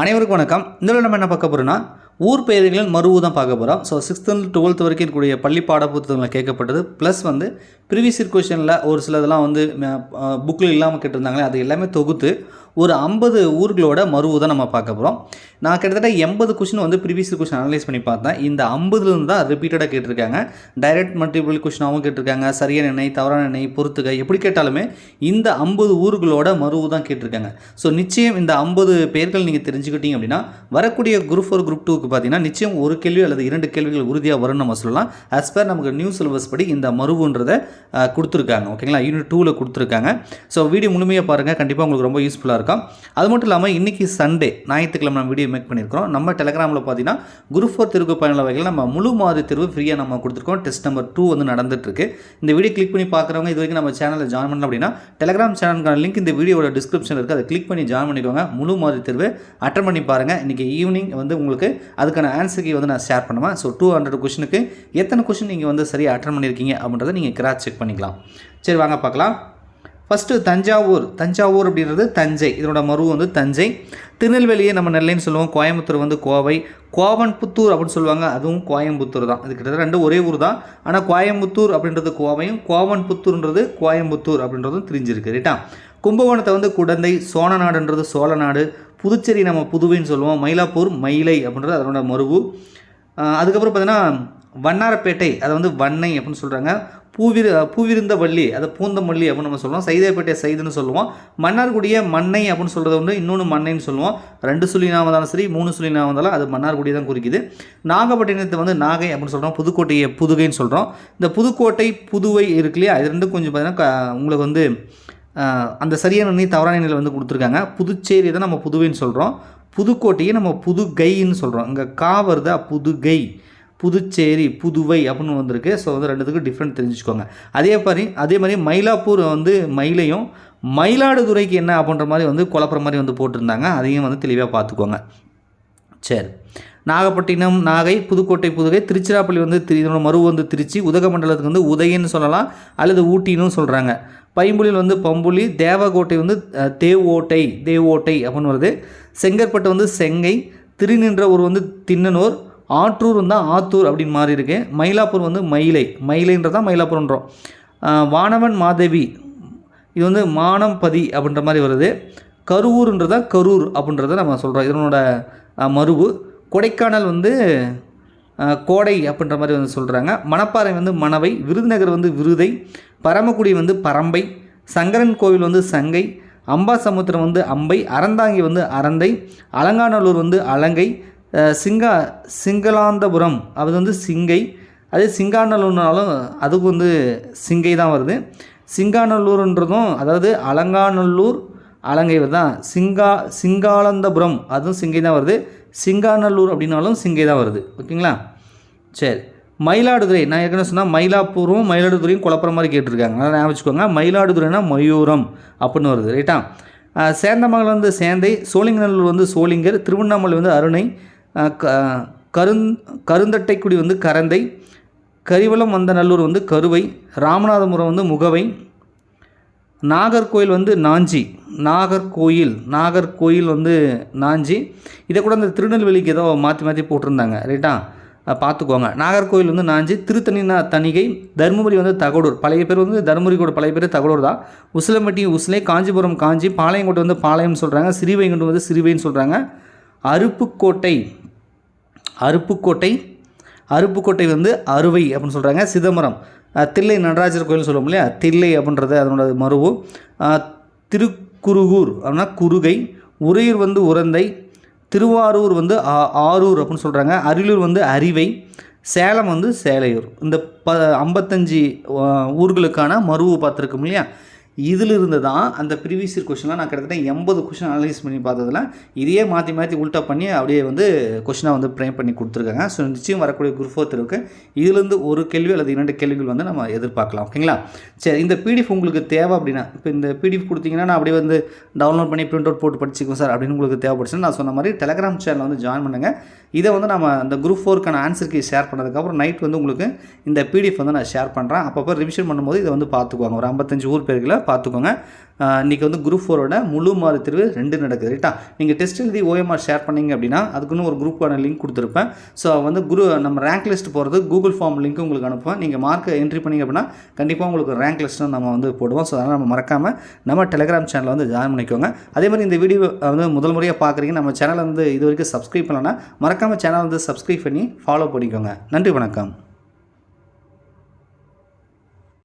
அனைவருக்கும் வணக்கம். இந்த நம்ம என்ன பார்க்க போகிறோம்னா ஊர் பெயர்களின் மறுவு தான் பார்க்க போகிறோம் ஸோ சிக்ஸ்த்துலேருந்து டுவெல்த் வரைக்கும் இருக்கக்கூடிய பள்ளி பாட புத்தகங்கள் கேட்கப்பட்டது. ப்ளஸ் வந்து ப்ரீவியஸ் கொஷனில் ஒரு சிலதெல்லாம் வந்து புக்கில் இல்லாமல் கேட்டிருந்தாங்களே அது எல்லாமே தொகுத்து ஒரு ஐம்பது ஊர்களோட மருவு தான் நம்ம பார்க்க போகிறோம் நான் கிட்டத்தட்ட எண்பது கொஷின் வந்து ப்ரீவியஸ் கொஷின் அனலைஸ் பண்ணி பார்த்தேன். இந்த ஐம்பதுலேருந்து தான் ரிப்பீட்டடாக கேட்டிருக்காங்க. டைரக்ட் மல்டிபிள் கொஷினாகவும் கேட்டிருக்காங்க. சரியான எண்ணெய் தவறான எண்ணெய் பொறுத்துக்க எப்படி கேட்டாலுமே இந்த ஐம்பது ஊர்களோட மருவு தான் கேட்டிருக்காங்க. ஸோ நிச்சயம் இந்த ஐம்பது பேர்கள் நீங்கள் தெரிஞ்சுக்கிட்டீங்க அப்படின்னா வரக்கூடிய குரூப் ஃபோர் குரூப் டூக்கு பார்த்தீங்கன்னா நிச்சயம் ஒரு கேள்வி அல்லது இரண்டு கேள்விகள் உறுதியாக வரும்னு நம்ம சொல்லலாம். ஆஸ் பர் நமக்கு நியூ சிலபஸ் படி இந்த மருவுன்றதை கொடுத்துருக்காங்க. ஓகேங்களா யூனிட் டூவில் கொடுத்துருக்காங்க. ஸோ வீடியோ முழுமையாக பாருங்கள் கண்டிப்பாக உங்களுக்கு ரொம்ப யூஸ்ஃபுல்லாக இருக்கும். அது மட்டும் இல்லாமல் இன்றைக்கி சண்டே ஞாயிற்றுக்கிழமை நம்ம வீடியோ மேக் பண்ணியிருக்கிறோம். நம்ம டெலகிராமில் பார்த்தீங்கன்னா குரூப் ஃபோர் தேர்வு பயனுள்ள வகையில் நம்ம முழு மாதிரி தேர்வு ஃப்ரீயாக நம்ம கொடுத்துருக்கோம். டெஸ்ட் நம்பர் டூ வந்து நடந்துட்டுருக்கு. இந்த வீடியோ கிளிக் பண்ணி பார்க்குறவங்க இது வரைக்கும் நம்ம சேனலில் ஜாயின் பண்ணல அப்படின்னா டெலகிராம் சேனலுக்கான லிங்க் இந்த வீடியோட டிஸ்கிரிப்ஷனில் இருக்குது அதை கிளிக் பண்ணி ஜாயின் பண்ணிக்கோங்க. முழு மாதிரி தேர்வு அட்டன் பண்ணி பாருங்கள் இன்றைக்கி ஈவினிங் வந்து உங்களுக்கு அதுக்கான ஆன்சருக்கு வந்து நான் ஷேர் பண்ணுவேன். ஸோ டூ ஹண்ட்ரட் கொஷனுக்கு எத்தனை கொஷின் நீங்கள் வந்து சரியாக அட்டன் பண்ணியிருக்கீங்க அப்படின்றத நீங்கள் கிராஸ் செக் பண்ணிக்கலாம். சரி வாங்க பார்க்கலாம். ஃபஸ்ட்டு தஞ்சாவூர். தஞ்சாவூர் அப்படின்றது தஞ்சை. இதனோட மருவு வந்து தஞ்சை. திருநெல்வேலியை நம்ம நெல்லைன்னு சொல்லுவோம். கோயம்புத்தூர் வந்து கோவை. கோவன்புத்தூர் அப்படின்னு சொல்லுவாங்க. அதுவும் கோயம்புத்தூர் தான். இது கிட்டத்தட்ட ரெண்டு ஒரே ஊர் தான். ஆனால் கோயம்புத்தூர் அப்படின்றது கோவையும் கோவன்புத்தூர்ன்றது கோயம்புத்தூர் அப்படின்றதும் தெரிஞ்சிருக்கு. ரைட்டா கும்பகோணத்தை வந்து குடந்தை சோழநாடுன்றது சோழநாடு. புதுச்சேரி நம்ம புதுவைன்னு சொல்லுவோம். மயிலாப்பூர் மயிலை அப்படின்றது அதனோட மருவு அதுக்கப்புறம் பார்த்தீங்கன்னா வண்ணாரப்பேட்டை. அதை வந்து வண்ணை அப்படின்னு சொல்கிறாங்க பூவிரு பூவிருந்த வள்ளி அதை பூந்தமல்லி அப்படின்னு நம்ம சொல்லுவோம். சைதாப்பேட்டை சைதுன்னு சொல்லுவோம். மன்னார்குடிய மண்ணை அப்படின்னு சொல்கிறது ஒன்று இன்னொன்று மண்ணைன்னு சொல்லுவோம். ரெண்டு சொல்லி நாம இருந்தாலும் சரி மூணு சொல்லி நாம இருந்தாலும் அது மன்னார்குடி தான் குறிக்குது. நாகப்பட்டினத்தை வந்து நாகை அப்படின்னு சொல்கிறோம் புதுக்கோட்டையை புதுகைன்னு சொல்கிறோம் இந்த புதுக்கோட்டை புதுவை இருக்கு இல்லையா? இது ரெண்டும் கொஞ்சம் பார்த்தீங்கன்னா க- உங்களுக்கு வந்து அந்த சரியான நீ தவறான நிலையில் வந்து கொடுத்துருக்காங்க. புதுச்சேரி தான் நம்ம புதுவைன்னு சொல்கிறோம் புதுக்கோட்டையை நம்ம புதுகைன்னு சொல்கிறோம் இங்கே கா வருதா? புதுகை. புதுச்சேரி புதுவை அப்படின்னு வந்திருக்கு. ஸோ வந்து ரெண்டுத்துக்கும் டிஃப்ரெண்ட் தெரிஞ்சுக்கோங்க. அதே மாதிரி அதே மாதிரி மயிலாப்பூர் வந்து மயிலையும் மயிலாடுதுறைக்கு என்ன அப்படின்ற மாதிரி வந்து குழப்புற மாதிரி வந்து போட்டிருந்தாங்க. அதையும் வந்து தெளிவாக பார்த்துக்கோங்க. சரி. நாகப்பட்டினம் நாகை புதுக்கோட்டை புதுகை திருச்சிராப்பள்ளி வந்து திரு இதனோட மறு வந்து திருச்சி உதகமண்டலத்துக்கு வந்து உதயன்னு சொல்லலாம் அல்லது ஊட்டின்னு சொல்கிறாங்க பைம்புலியில் வந்து பம்புலி தேவகோட்டை வந்து தேவோட்டை தேவோட்டை அப்படின்னு வருது. செங்கற்பட்டு வந்து செங்கை திருநின்ற ஊர் வந்து தின்னனூர் ஆற்றூர் வந்து ஆத்தூர் அப்படின்னு மாறி இருக்கு. மயிலாப்பூர் வந்து மயிலை. மயிலைன்றதான் மயிலாப்பூர்ன்றோம். வானவன் மாதேவி. இது வந்து மானம்பதி அப்படின்ற மாதிரி வருது. கரூர்ன்றதா கரூர் அப்படின்றத நம்ம சொல்கிறோம் இதனோட மருவு கொடைக்கானல் வந்து கோடை அப்படின்ற மாதிரி வந்து சொல்கிறாங்க மணப்பாறை வந்து மணவை. விருதுநகர் வந்து விருதை. பரமக்குடி வந்து பரம்பை. சங்கரன் கோவில் வந்து சங்கை. அம்பாசமுத்திரம் வந்து அம்பை. அறந்தாங்கி வந்து அரந்தை அலங்காநல்லூர் வந்து அலங்கை. சிங்கா சிங்களாந்தபுரம். அது வந்து சிங்கை. அதே சிங்காநல்லூர்னாலும் அதுக்கு வந்து சிங்கை தான் வருது. சிங்காநல்லூர்ன்றதும் அதாவது அலங்காநல்லூர் அலங்கை தான். சிங்கா சிங்காலந்தபுரம் அதுவும் சிங்கை தான் வருது. சிங்காநல்லூர் அப்படின்னாலும் சிங்கை தான் வருது. ஓகேங்களா? சரி. மயிலாடுதுறை நான் ஏற்கனவே சொன்னால் மயிலாப்பூரும் மயிலாடுதுறையும் குழப்புற மாதிரி கேட்டிருக்காங்க. அதனால் ஞாபகம் வச்சுக்கோங்க. மயிலாடுதுறைனா மயூரம் அப்படின்னு வருது. ரைட்டா? சேந்தமங்கலம் வந்து சேந்தை சோழிங்கநல்லூர் வந்து சோழிங்கர் திருவண்ணாமலை வந்து அருணை கருந் கருந்தட்டைக்குடி வந்து கரந்தை கரிவலம் வந்த நல்லூர் வந்து கருவை ராமநாதபுரம் வந்து முகவை நாகர்கோயில் வந்து நாஞ்சி நாகர்கோயில் நாகர்கோயில் வந்து நாஞ்சி. இதை கூட அந்த திருநெல்வேலிக்கு ஏதோ மாற்றி மாற்றி போட்டிருந்தாங்க ரைட்டா? பார்த்துக்கோங்க நாகர்கோயில் வந்து நாஞ்சி திருத்தணினா தணிகை தருமபுரி வந்து தகடூர். பழைய பேர் வந்து தருமபுரி கூட பழைய பேர் தகடூர் தான். உசிலம்பட்டி உசிலை காஞ்சிபுரம் காஞ்சி பாளையங்கோட்டை வந்து பாளையம் சொல்கிறாங்க சிறுவைங்குண்டு வந்து சிறுவைன்னு சொல்கிறாங்க அருப்புக்கோட்டை அருப்புக்கோட்டை அருப்புக்கோட்டை வந்து அறுவை அப்படின்னு சொல்கிறாங்க சிதம்பரம் தில்லை நடராஜர் கோயில் சொல்லுவோம் இல்லையா? தில்லை அப்படின்றது அதனோட மருவு திருக்குருகூர் அப்படின்னா குருகை உறையூர் வந்து உரந்தை திருவாரூர் வந்து ஆ- ஆரூர் அப்படின்னு சொல்கிறாங்க அரியலூர் வந்து அரிவை சேலம் வந்து சேலையூர். இந்த ப ஐம்பத்தஞ்சு ஊர்களுக்கான மருவு பார்த்துருக்கோம் இல்லையா? இதிலிருந்து தான் அந்த ப்ரீவியஸ் கொஷின்லாம் நான் கிட்டத்தட்ட எண்பது கொஷின் அனலைஸ் பண்ணி பார்த்ததில் இதையே மாற்றி மாற்றி உல்ட்டா பண்ணி அப்படியே வந்து கொஷினாக வந்து ப்ரேம் பண்ணி கொடுத்துருக்காங்க. ஸோ நிச்சயம் வரக்கூடிய குரூப் ஃபோர் தேர்வுக்கு ஒரு கேள்வி அல்லது இரண்டு கேள்விகள் வந்து நம்ம எதிர்பார்க்கலாம். ஓகேங்களா சரி இந்த பிடிஎஃப் உங்களுக்கு தேவை அப்படின்னா இப்போ இந்த பிடிஎஃப் கொடுத்தீங்கன்னா நான் அப்படியே வந்து டவுன்லோட் பண்ணி ப்ரிண்ட் அவுட் போட்டு படிச்சுக்குவேன் சார் அப்படின்னு உங்களுக்கு தேவைப்படுச்சுன்னு நான் சொன்ன மாதிரி டெலகிராம் சேனல் வந்து ஜாயின் பண்ணுங்கள் இதை வந்து நம்ம அந்த குரூப் ஃபோருக்கான ஆன்சருக்கு ஷேர் பண்ணதுக்கப்புறம் நைட் வந்து உங்களுக்கு இந்த பிடிஎஃப் வந்து நான் ஷேர் பண்ணுறேன் அப்பப்போ ரிவிஷன் பண்ணும்போது இதை வந்து பார்த்துக்குவாங்க. ஒரு ஐம்பத்தஞ்சு ஊர் பேர்களை பார்த்துக்கோங்க. இன்றைக்கி வந்து குரூப் ஃபோரோட முழு மாறு தேர்வு ரெண்டு நடக்குது ரைட்டா நீங்கள் டெஸ்ட் எழுதி ஓஎம்ஆர் ஷேர் பண்ணீங்க அப்படின்னா அதுக்குன்னு ஒரு குரூப்பான லிங்க் கொடுத்துருப்பேன். ஸோ வந்து குரு நம்ம ரேங்க் லிஸ்ட் போகிறது கூகுள் ஃபார்ம் லிங்க் உங்களுக்கு அனுப்புவேன். நீங்கள் மார்க்கை என்ட்ரி பண்ணிங்க அப்படின்னா கண்டிப்பாக உங்களுக்கு ரேங்க் லிஸ்ட்டும் நம்ம வந்து போடுவோம். ஸோ அதனால் நம்ம மறக்காமல் நம்ம டெலிகிராம் சேனலில் வந்து ஜாயின் பண்ணிக்கோங்க. அதே மாதிரி இந்த வீடியோ வந்து முதல் முறையாக பார்க்குறீங்க நம்ம சேனலை வந்து இது வரைக்கும் சப்ஸ்கிரைப் பண்ணலன்னா மறக்காமல் சேனல் வந்து சப்ஸ்கிரைப் பண்ணி ஃபாலோ பண்ணிக்கோங்க. நன்றி வணக்கம்.